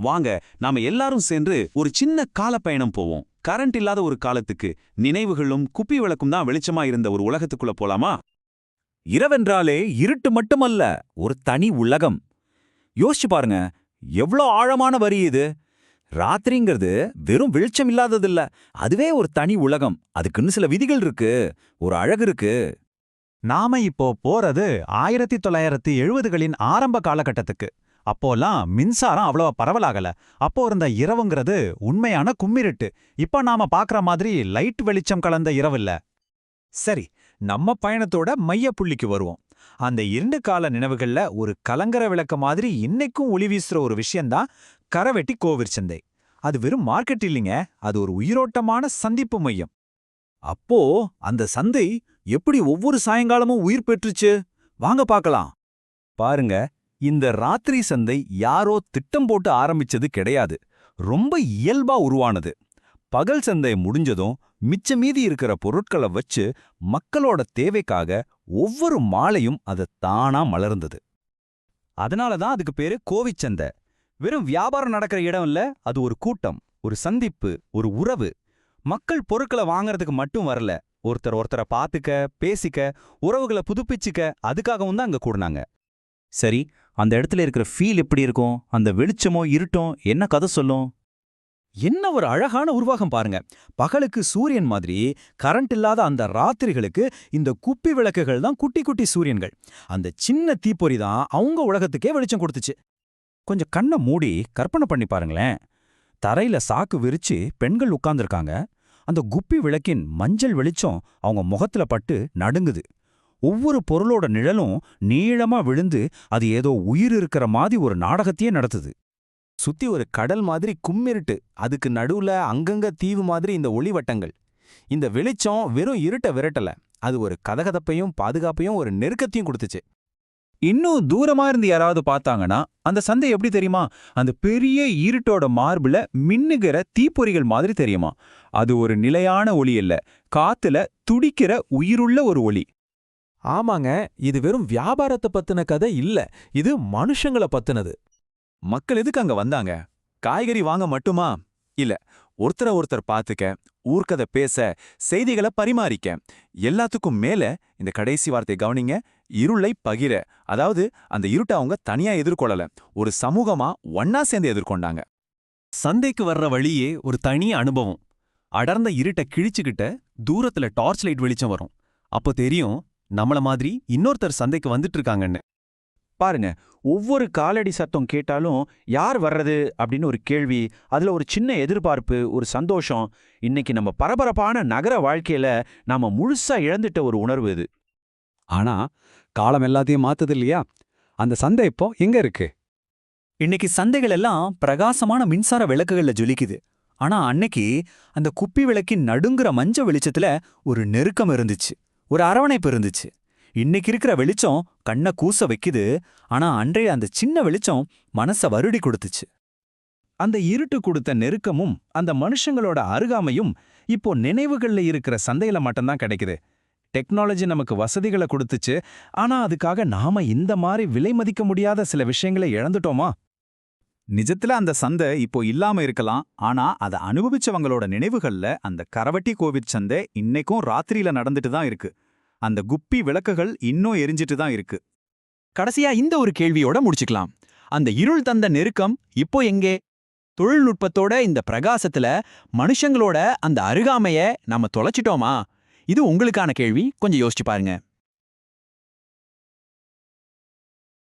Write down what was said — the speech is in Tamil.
வாங்க நாம எல்லாரும் சேர்ந்து ஒரு சின்ன காலப்பயணம் போவோம். கரண்ட் இல்லாத ஒரு காலத்துக்கு நினைவுகளும் குப்பி விளக்கும் தான் வெளிச்சமா இருந்த ஒரு உலகத்துக்குள்ள போலாமா? இரவென்றாலே இருட்டு மட்டுமல்ல ஒரு தனி உலகம். யோசிச்சு பாருங்க எவ்வளோ ஆழமான வரி இது? ராத்திரிங்கிறது வெறும் வெளிச்சம் இல்லாததில்ல அதுவே ஒரு தனி உலகம். அதுக்குன்னு சில விதிகள் இருக்கு ஒரு அழகு இருக்கு. நாம இப்போ போறது ஆயிரத்தி தொள்ளாயிரத்தி எழுபதுகளின் ஆரம்ப காலகட்டத்துக்கு. அப்போலாம் மின்சாரம் அவ்வளவா பரவலாகல. அப்போ இருந்த இரவுங்கிறது உண்மையான கும்மிருட்டு. இப்ப நாம பாக்குற மாதிரி லைட் வெளிச்சம் கலந்த இரவு இல்ல சரி நம்ம பயணத்தோட மைய புள்ளிக்கு வருவோம். அந்த இரண்டு கால நினைவுகள்ல ஒரு கலங்கர விளக்க மாதிரி இன்னைக்கும் ஒளி வீசுற ஒரு விஷயம்தான் கரவெட்டி கோவிற்சந்தை அது வெறும் மார்க்கெட் இல்லைங்க அது ஒரு உயிரோட்டமான சந்திப்பு மையம். அப்போ அந்த சந்தை எப்படி ஒவ்வொரு சாயங்காலமும் உயிர் பெற்றுச்சு? வாங்க பார்க்கலாம் பாருங்க இந்த ராத்திரி சந்தை யாரோ திட்டம் போட்டு ஆரம்பிச்சது கிடையாது. ரொம்ப இயல்பா உருவானது. பகல் சந்தை முடிஞ்சதும் மிச்ச மீதி இருக்கிற பொருட்களை வச்சு மக்களோட தேவைக்காக ஒவ்வொரு மாலையும் அது தானா மலர்ந்தது. அதனால தான் அதுக்கு பேரு கோவிச்சந்தை வெறும் வியாபாரம் நடக்கிற இடம் இல்ல அது ஒரு கூட்டம் ஒரு சந்திப்பு ஒரு உறவு. மக்கள் பொருட்களை வாங்குறதுக்கு மட்டும் வரல. ஒருத்தர் ஒருத்தரை பார்த்துக்க பேசிக்க உறவுகளை புதுப்பிச்சுக்க அதுக்காகவும் தான் அங்க கூடுனாங்க. சரி அந்த இடத்துல இருக்கிற ஃபீல் எப்படி இருக்கும்? அந்த வெளிச்சமோ இருட்டும் என்ன கதை சொல்லும்? என்ன ஒரு அழகான உருவாகம் பாருங்க. பகலுக்கு சூரியன் மாதிரி கரண்ட் இல்லாத அந்த ராத்திரிகளுக்கு இந்த குப்பி விளக்குகள் தான் குட்டி குட்டி சூரியன்கள். அந்த சின்ன தீப்பொறி தான் அவங்க உலகத்துக்கே வெளிச்சம் கொடுத்துச்சு. கொஞ்சம் கண்ணை மூடி கற்பனை பண்ணி பாருங்களேன். தரையில சாக்கு விரிச்சு பெண்கள் உட்கார்ந்துருக்காங்க. அந்த குப்பி விளக்கின் மஞ்சள் வெளிச்சம் அவங்க முகத்துல பட்டு நடுங்குது. ஒவ்வொரு பொருளோட நிழலும் நீளமா விழுந்து அது ஏதோ உயிர் இருக்கிற மாதிரி ஒரு நாடகத்தையே நடத்துது. சுத்தி ஒரு கடல் மாதிரி கும்மிருட்டு அதுக்கு நடுவுல அங்கங்க தீவு மாதிரி இந்த ஒளிவட்டங்கள். இந்த வெளிச்சம் வெறும் இருட்ட விரட்டல அது ஒரு கதகதப்பையும் பாதுகாப்பையும் ஒரு நெருக்கத்தையும் கொடுத்துச்சு. இன்னும் தூரமா இருந்து யாராவது பார்த்தாங்கன்னா அந்த சந்தை எப்படி தெரியுமா? அந்த பெரிய இருட்டோட மார்புல மின்னுகிற தீப்பொறிகள் மாதிரி தெரியுமா? அது ஒரு நிலையான ஒளி இல்ல காத்துல துடிக்கிற உயிருள்ள ஒரு ஒளி. ஆமாங்க இது வெறும் வியாபாரத்தை பத்தின கதை இல்ல இது மனுஷங்கள பத்தினது. மக்கள் எதுக்கு அங்க வந்தாங்க? காய்கறி வாங்க மட்டுமா? இல்ல ஒருத்தரை ஒருத்தர் பார்த்துக்க ஊர்க்கதை பேச செய்திகளை பரிமாறிக்க. எல்லாத்துக்கும் மேல இந்த கடைசி வார்த்தை கவனிங்க இருளை பகிர. அதாவது அந்த இருட்டை அவங்க தனியா எதிர்கொள்ளல ஒரு சமூகமா ஒன்னா சேர்ந்து எதிர்கொண்டாங்க. சந்தைக்கு வர்ற வழியே ஒரு தனி அனுபவம். அடர்ந்த இருட்டை கிழிச்சுக்கிட்ட தூரத்துல டார்ச் லைட் வெளிச்சம் வரும். அப்போ தெரியும் நம்மள மாதிரி இன்னொருத்தர் சந்தைக்கு வந்துட்டு இருக்காங்கன்னு பாருங்க ஒவ்வொரு காலடி சத்தம் கேட்டாலும் யார் வர்றது அப்படின்னு ஒரு கேள்வி அதுல ஒரு சின்ன எதிர்பார்ப்பு ஒரு சந்தோஷம். இன்னைக்கு நம்ம பரபரப்பான நகர வாழ்க்கையில நாம முழுசா இழந்துட்ட ஒரு உணர்வு இது. ஆனா காலம் எல்லாத்தையும் மாத்துது இல்லையா? அந்த சந்தை இப்போ எங்க இருக்கு? இன்னைக்கு சந்தைகள் எல்லாம் பிரகாசமான மின்சார விளக்குகள்ல ஜொலிக்குது. ஆனா அன்னைக்கு அந்த குப்பி விளக்கின் நடுங்குற மஞ்ச வெளிச்சத்துல ஒரு நெருக்கம் இருந்துச்சு. ஒரு அரவணைப்பு இருந்துச்சு. இன்னைக்கு இருக்கிற வெளிச்சம் கண்ணை கூச வைக்குது. ஆனா அன்றைய அந்த சின்ன வெளிச்சம் மனச வருடி கொடுத்துச்சு. அந்த இருட்டு கொடுத்த நெருக்கமும் அந்த மனுஷங்களோட அருகாமையும் இப்போ நினைவுகள்ல இருக்கிற சந்தையில மட்டும்தான் கிடைக்குது. டெக்னாலஜி நமக்கு வசதிகளை கொடுத்துச்சு. ஆனா அதுக்காக நாம இந்த மாதிரி விலை மதிக்க முடியாத சில விஷயங்களை இழந்துட்டோமா? நிஜத்துல அந்த சந்தை இப்போ இல்லாம இருக்கலாம். ஆனா அதை அனுபவிச்சவங்களோட நினைவுகள்ல அந்த கரவட்டி கோவிட் சந்தை இன்னைக்கும் ராத்திரியில நடந்துட்டு தான் இருக்கு. அந்த குப்பி விளக்குகள் இன்னும் எரிஞ்சிட்டு தான் இருக்கு. கடைசியா இந்த ஒரு கேள்வியோட முடிச்சுக்கலாம். அந்த இருள் தந்த நெருக்கம் இப்போ எங்கே? தொழில்நுட்பத்தோட இந்த பிரகாசத்துல மனுஷங்களோட அந்த அருகாமைய நாம தொலைச்சிட்டோமா? இது உங்களுக்கான கேள்வி. கொஞ்சம் யோசிச்சு பாருங்க.